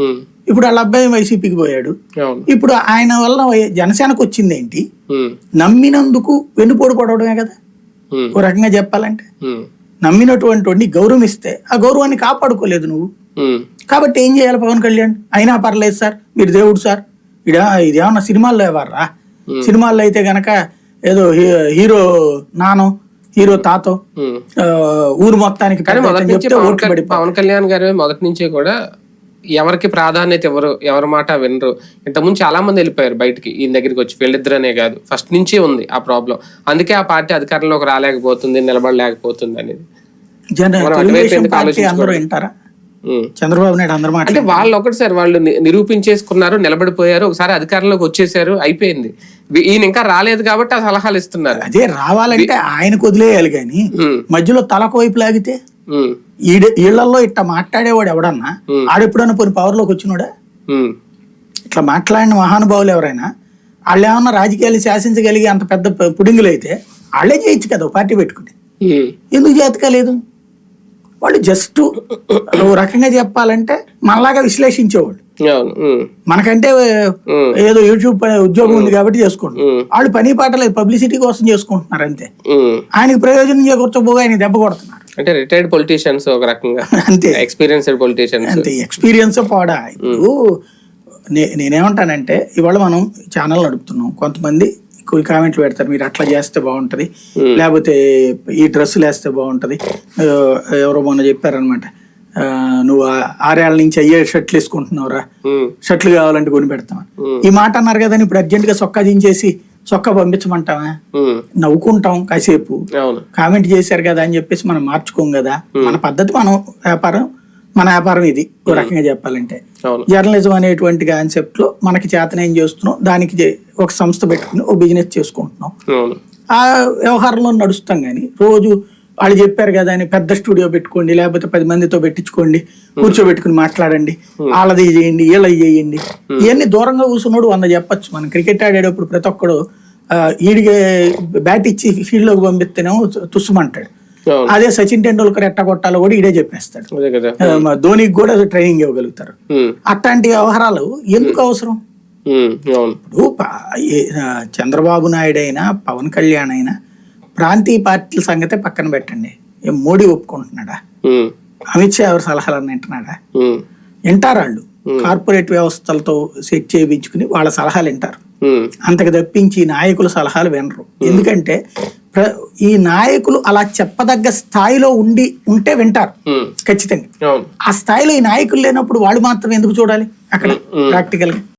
ఉమ్, ఇప్పుడు వాళ్ళ అబ్బాయి వైసీపీకి పోయాడు. ఇప్పుడు ఆయన వల్ల జనసేనకు వచ్చింది ఏంటి? ఉమ్, నమ్మినందుకు వెన్నుపోటు పడవడమే కదా? ఉమ్, ఓ రకంగా చెప్పాలంటే. నమ్మినటువంటి వాడిని గౌరవిస్తే ఆ గౌరవాన్ని కాపాడుకోలేదు నువ్వు. కాబట్టి ఏం చేయాలి పవన్ కళ్యాణ్? అయినా పర్లేదు సార్ మీరు దేవుడు సార్. ఇడా ఇదేమన్నా సినిమాల్లో ఎవర్రా సినిమాల్లో అయితే గనక ఏదో హీరో నానో హీరో తాతో ఊరు మొత్తానికి పవన్ కళ్యాణ్ గారు మొదటి నుంచి కూడా ఎవరికి ప్రాధాన్యత ఎవరు ఎవరి మాట వినరు. ఇంతకుముందు చాలా మంది వెళ్ళిపోయారు బయటికి ఈయన దగ్గరికి వచ్చి. వీళ్ళిద్దరనే కాదు ఫస్ట్ నుంచి ఉంది ఆ ప్రాబ్లం. అందుకే ఆ పార్టీ అధికారంలోకి రాలేకపోతుంది నిలబడలేకపోతుంది అనేది. చంద్రబాబు నాయుడు అందరు అంటే వాళ్ళు ఒకటి సార్ వాళ్ళు నిరూపించేసుకున్నారు నిలబడిపోయారు ఒకసారి అధికారంలోకి వచ్చేసారు అయిపోయింది. ఈయన ఇంకా రాలేదు కాబట్టి ఆ సలహాలు ఇస్తున్నారు. అదే రావాలంటే ఆయనకు వదిలేయాలి కానీ మధ్యలో తలకు వైపు లాగితే? ఈడ ఈళ్ళలో ఇట్లా మాట్లాడేవాడు ఎవడన్నా ఆడెప్పుడన్నా పోయి పవర్లోకి వచ్చినోడా? ఇట్లా మాట్లాడిన మహానుభావులు ఎవరైనా వాళ్ళు ఏమన్నా రాజకీయాలు శాసించగలిగి అంత పెద్ద పుడింగులు అయితే వాళ్ళే చేయొచ్చు కదా పార్టీ పెట్టుకుని. ఎందుకు చేతకాలేదు వాళ్ళు జస్ట్ ఓ రకంగా చెప్పాలంటే మనలాగా విశ్లేషించేవాళ్ళు. మనకంటే ఏదో యూట్యూబ్ ఉద్యోగం ఉంది కాబట్టి చేసుకుంటాం ఉమ్, వాళ్ళు పని పాట లేదు పబ్లిసిటీ కోసం చేసుకుంటున్నారు అంతే. ఆయనకి ప్రయోజనం చేకూర్చబోగా ఆయన దెబ్బ కొడుతున్నారు. అంటే రిటైర్డ్ పొలిటీషియన్స్ ఒక రకంగా. అంతే. ఎక్స్పీరియన్స్డ్ పొలిటీషియన్స్ అంతే ఎక్స్పీరియన్స్ పోడా. ఇప్పుడు నేనేమంటానంటే ఇవాళ మనం ఛానల్ నడుపుతున్నాం. కొంతమంది కొన్ని కామెంట్లు పెడతారు మీరు అట్లా చేస్తే బాగుంటది. లేకపోతే ఈ డ్రెస్సులు వేస్తే బాగుంటది. ఎవరో మొన్న చెప్పారనమాట నువ్వు ఆ- ఆరేళ్ళ నుంచి అయ్యే షర్ట్లు వేసుకుంటున్నావురా. షర్ట్లు కావాలంటే కొని పెడతాం ఈ మాట అన్నారు కదా ఇప్పుడు అర్జెంట్గా సొక్కా దించేసి సొక్కా పంపించమంటావా? నవ్వుకుంటాం కాసేపు. కామెంట్ చేశారు కదా అని చెప్పేసి మనం మార్చుకోం కదా. మన పద్ధతి మనం వ్యాపారం మన వ్యాపారం ఇది. ఓ రకంగా చెప్పాలంటే. జర్నలిజం అనేటువంటి కాన్సెప్ట్లో మనకి చేతన ఏం చేస్తున్నాం దానికి ఒక సంస్థ పెట్టుకుని ఒక బిజినెస్ చేసుకుంటున్నాం. ఆ వ్యవహారంలో నడుస్తాం కానీ రోజు వాళ్ళు చెప్పారు కదా అని పెద్ద స్టూడియో పెట్టుకోండి లేకపోతే పది మందితో పెట్టించుకోండి కూర్చోబెట్టుకుని మాట్లాడండి వాళ్ళది చేయండి వీళ్ళది చేయండి. ఇవన్నీ దూరంగా కూర్చున్నాడు వంద చెప్పొచ్చు. మనం క్రికెట్ ఆడేటప్పుడు ప్రతి ఒక్కడు ఆ, ఈడికి బ్యాట్ ఇచ్చి ఫీల్డ్లోకి పంపిస్తేనేమో తుస్సుమంటాడు. అదే సచిన్ టెండూల్కర్ ఎట్ట కొట్టాలో కూడా ఈడే చెప్పేస్తాడు. ధోనికి కూడా ట్రైనింగ్ ఇవ్వగలుగుతారు. అట్లాంటి వ్యవహారాలు ఎందుకు అవసరం? ఇప్పుడు చంద్రబాబు నాయుడు అయినా పవన్ కళ్యాణ్ అయినా ప్రాంతీయ పార్టీల సంగతే పక్కన పెట్టండి. ఏం మోడీ ఒప్పుకుంటున్నాడా? అమిత్ షా ఎవరి సలహాలను వింటున్నాడా? ఉమ్, వింటారు వాళ్ళు? కార్పొరేట్ వ్యవస్థలతో సెట్ చేయించుకుని వాళ్ళ సలహాలు వింటారు. అంతకు తప్పించి నాయకుల సలహాలు వినరు. ఎందుకంటే ఈ నాయకులు అలా చెప్పదగ్గ స్థాయిలో ఉండి ఉంటే వింటారు. ఖచ్చితంగా. ఆ స్థాయిలో ఈ నాయకులు లేనప్పుడు వాళ్ళు మాత్రం ఎందుకు చూడాలి? అక్కడ ప్రాక్టికల్గా